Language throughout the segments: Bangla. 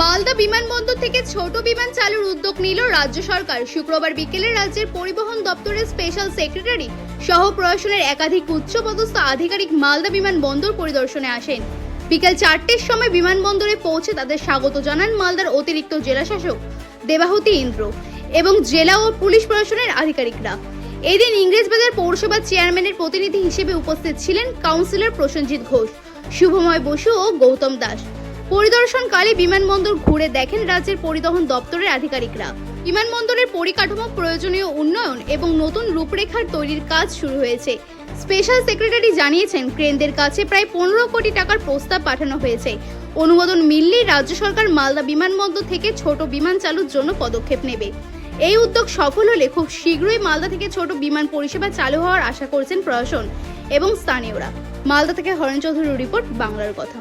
মালদা বিমানবন্দর থেকে ছোট বিমান চালুর উদ্যোগ নিল রাজ্য সরকার। শুক্রবার বিকেলে রাজ্যের পরিবহন দপ্তরের স্পেশাল সেক্রেটারি সহ প্রশাসনের একাধিক উচ্চপদস্থ আধিকারিক মালদা বিমানবন্দর পরিদর্শনে আসেন। বিকেল চারটের সময় বিমানবন্দরে পৌঁছে তাদের স্বাগত জানান মালদার অতিরিক্ত জেলাশাসক দেবাহুতি ইন্দ্র এবং জেলা ও পুলিশ প্রশাসনের আধিকারিকরা। এদিন ইংরেজবাজার পৌরসভার চেয়ারম্যানের প্রতিনিধি হিসেবে উপস্থিত ছিলেন কাউন্সিলর প্রসেনজিৎ ঘোষ, শুভময় বসু ও গৌতম দাস। পরিদর্শনকালে বিমানবন্দর ঘুরে দেখেন রাজ্যের পরিবহন দপ্তরের আধিকারিকরা। বিমানবন্দরের পরিকাঠামো, প্রয়োজনীয় উন্নয়ন এবং নতুন রূপরেখার তৈরির কাজ শুরু হয়েছে। স্পেশাল সেক্রেটারি জানিয়েছেন ক্রেনদের কাছে প্রায় পনেরো কোটি টাকার প্রস্তাব পাঠানো হয়েছে। অনুমোদন মিললেই রাজ্য সরকার মালদা বিমানবন্দর থেকে ছোট বিমান চালুর জন্য পদক্ষেপ নেবে। এই উদ্যোগ সফল হলে খুব শীঘ্রই মালদা থেকে ছোট বিমান পরিষেবা চালু হওয়ার আশা করছেন প্রশাসন এবং স্থানীয়রা। মালদা থেকে হরেন চৌধুরীর রিপোর্ট, বাংলার কথা।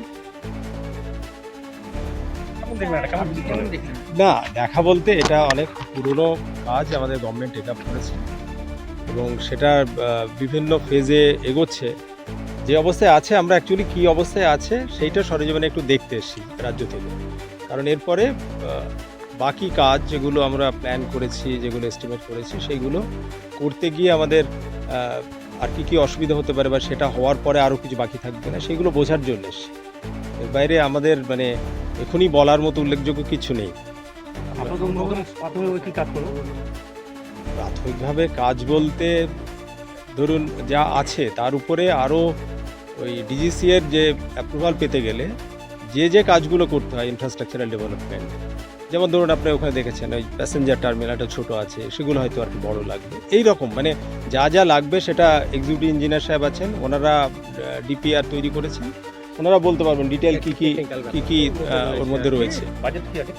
না দেখা বলতে এটা অনেক পুরনো কাজ আমাদের গভর্নমেন্ট টেক আপ করেছে। এবং সেটা বিভিন্ন ফেজে এগোচ্ছে। যে অবস্থায় আছে আমরা অ্যাকচুয়ালি কী অবস্থায় আছে সেইটা সরেজমিনে একটু দেখতে এসেছি রাজ্য থেকে। কারণ এরপরে বাকি কাজ যেগুলো আমরা প্ল্যান করেছি যেগুলো এস্টিমেট করেছি সেইগুলো করতে গিয়ে আমাদের আর কি কি অসুবিধা হতে পারে বা সেটা হওয়ার পরে আরও কিছু বাকি থাকবে না সেগুলো বোঝার জন্য এসেছি। এর বাইরে আমাদের মানে এখনই বলার মতো উল্লেখযোগ্য কিছু নেই। প্রাথমিকভাবে কাজ বলতে ধরুন যা আছে, তার উপরে আরও ওই ডিজিসি এর যে অ্যাপ্রুভাল পেতে গেলে যে যে কাজগুলো করতে হয় ইনফ্রাস্ট্রাকচারাল ডেভেলপমেন্ট যেমন ধরুন আপনি ওখানে দেখেছেন ওই প্যাসেঞ্জার টার্মিনালটা ছোট আছে, সেগুলো হয়তো আর কি বড়ো লাগবে। এই রকম মানে যা যা লাগবে সেটা এক্সিকিউটিভ ইঞ্জিনিয়ার সাহেব আছেন, ওনারা ডিপিআর তৈরি করেছেন। ওনারা বলতে পারবেন ডিটেল কি কি কি কি ওর মধ্যে রয়েছে। বাজেট কি আছে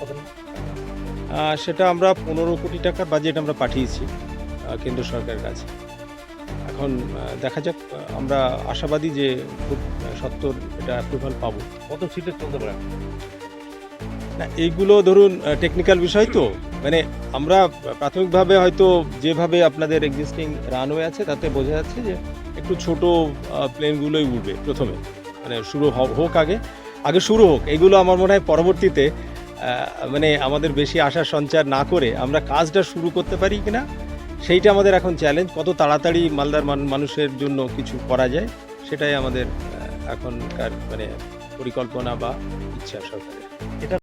সেটা আমরা পনেরো কোটি টাকার বাজেট আমরা পাঠিয়েছি কেন্দ্র সরকারের কাছে। এখন দেখা যাক আমরা আশাবাদী যে খুব আহ, সত্বর এটা অ্যাপ্রুভাল পাবো। কত সিটের চলতে পারে? না এইগুলো ধরুন টেকনিক্যাল বিষয় তো। মানে আমরা প্রাথমিকভাবে হয়তো যেভাবে আপনাদের এক্সিস্টিং রানওয়ে আছে তাতে বোঝা যাচ্ছে যে একটু ছোট প্লেনগুলোই উঠবে প্রথমে। মানে শুরু হোক আগে আগে শুরু হোক। এগুলো আমার মনে হয় পরবর্তীতে মানে আমাদের বেশি আশা সঞ্চার না করে আমরা কাজটা শুরু করতে পারি কিনা, সেইটা আমাদের এখন চ্যালেঞ্জ কত তাড়াতাড়ি মালদার মানুষের জন্য কিছু করা যায়, সেটাই আমাদের এখনকার মানে পরিকল্পনা বা ইচ্ছা সরকারের।